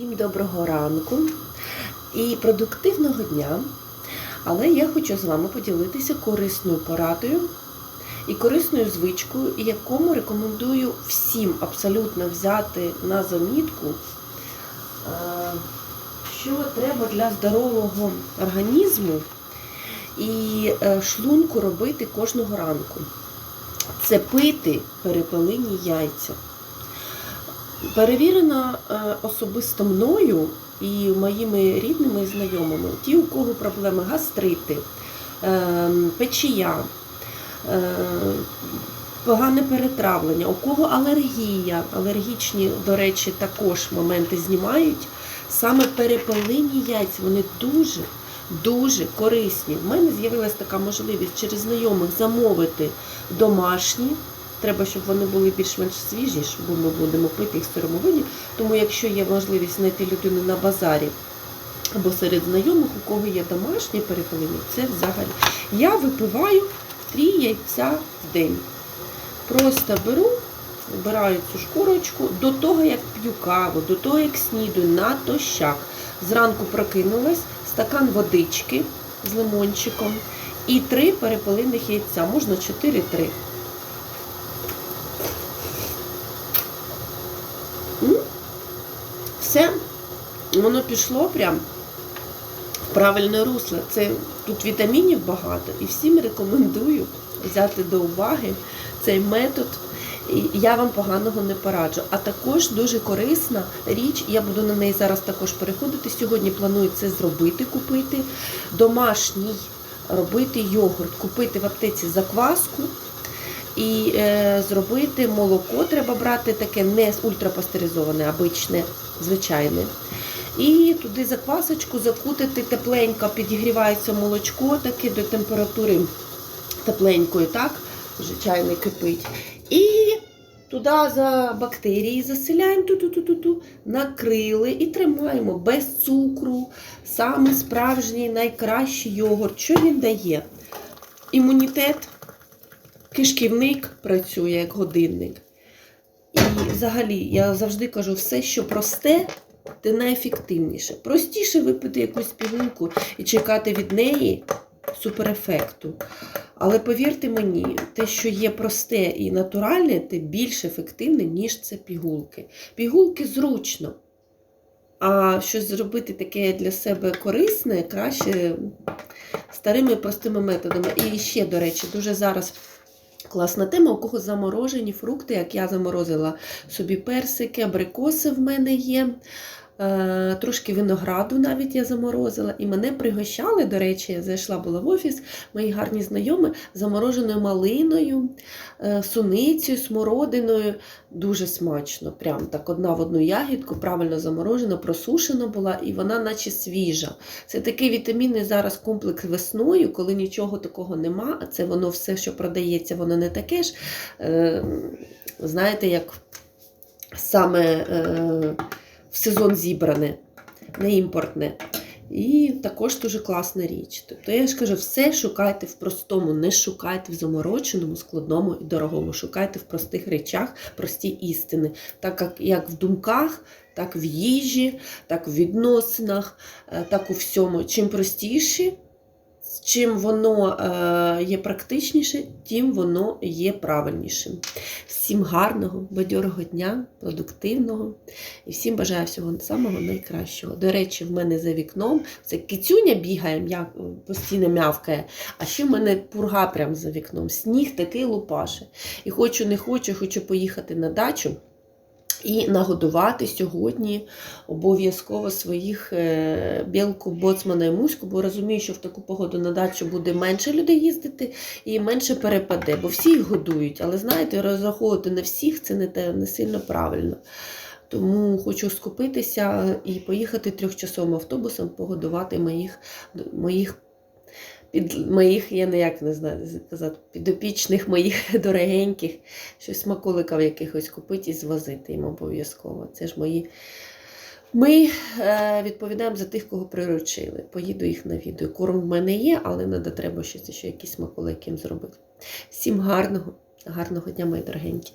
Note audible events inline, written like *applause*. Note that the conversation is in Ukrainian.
Всім доброго ранку і продуктивного дня. Але я хочу з вами поділитися корисною порадою і корисною звичкою, якому рекомендую всім абсолютно взяти на замітку, е, що треба для здорового організму і е, шлунку робити кожного ранку. Це пити перепелині яйця. Перевірено е, особисто мною і моїми рідними і знайомими, ті, у кого проблеми гастрити, е, печія, е, погане перетравлення, у кого алергія, алергічні, до речі, також моменти знімають. Саме перепелині яйця, вони дуже дуже корисні. В мене з'явилася така можливість через знайомих замовити домашні. Треба, щоб вони були більш-менш свіжі, бо ми будемо пити їх в сирому виді. Тому, якщо є можливість знайти людину на базарі або серед знайомих, у кого є домашні перепелині, це взагалі. Я випиваю три яйця в день. Просто беру, вбираю цю шкурочку до того, як п'ю каву, до того, як снідаю, натощак. Зранку прокинулась, стакан водички з лимончиком і три перепелиних яйця, можна 4-3. Все, воно пішло прям в правильне русло. Це тут вітамінів багато, і всім рекомендую взяти до уваги цей метод. І я вам поганого не пораджу. А також дуже корисна річ, я буду на неї зараз також переходити. Сьогодні планую це зробити, купити домашній робити йогурт, купити в аптеці закваску. І е, зробити молоко треба брати таке не ультрапастеризоване, обичне, звичайне. І туди заквасочку закутати тепленько, підігрівається молочко таке до температури тепленької, так? Вже чайний кипить. І туди за бактерії заселяємо, ту-ту-ту-ту-ту, накрили і тримаємо без цукру. Саме справжній найкращий йогурт. Що він дає? Імунітет. Кишківник працює як годинник. І взагалі, я завжди кажу, все, що просте, те найефективніше. Простіше випити якусь пігулку і чекати від неї суперефекту. Але повірте мені, те, що є просте і натуральне, те більш ефективне, ніж це пігулки. Пігулки зручно. А щось зробити таке для себе корисне, краще старими простими методами. І ще, до речі, дуже зараз. Класна тема, у кого заморожені фрукти, як я заморозила собі персики, абрикоси в мене є. Е, трошки винограду навіть я заморозила. І мене пригощали, до речі, я зайшла була в офіс, мої гарні знайомі, замороженою малиною, е, суницею, смородиною. Дуже смачно. Прям так одна в одну ягідку, правильно заморожена, просушена була, і вона наче свіжа. Це такий вітамінний зараз комплекс весною, коли нічого такого нема, а це воно все, що продається, воно не таке ж. Е, знаєте, як саме в сезон зібране, не імпортне. І також дуже класна річ. Тобто, я ж кажу, все шукайте в простому, не шукайте в замороченому, складному і дорогому. Шукайте в простих речах прості істини. Так як, як в думках, так в їжі, так в відносинах, так у всьому. Чим простіше, Чим воно е, є практичніше, тим воно є правильнішим. Всім гарного, бадьорого дня, продуктивного і всім бажаю всього самого найкращого. До речі, в мене за вікном це кицюня бігає, постійно м'явкає, а ще в мене пурга прямо за вікном. Сніг такий лупаше. І хочу, не хочу, хочу поїхати на дачу. І нагодувати сьогодні обов'язково своїх е, білку, боцмана і муську, бо розумію, що в таку погоду на дачу буде менше людей їздити і менше перепаде, бо всі їх годують. Але знаєте, розраховувати на всіх це не, те, не сильно правильно. Тому хочу скупитися і поїхати трьохчасовим автобусом, погодувати моїх моїх під моїх, я ніяк не знаю сказати, підопічних моїх *laughs* дорогеньких, щось смаколиків якихось купити і звозити їм обов'язково. Це ж мої. Ми е, відповідаємо за тих, кого приручили. Поїду їх на відео. Корм в мене є, але треба треба щось ще якісь смаколики їм зробити. Всім гарного, гарного дня, мої дорогенькі.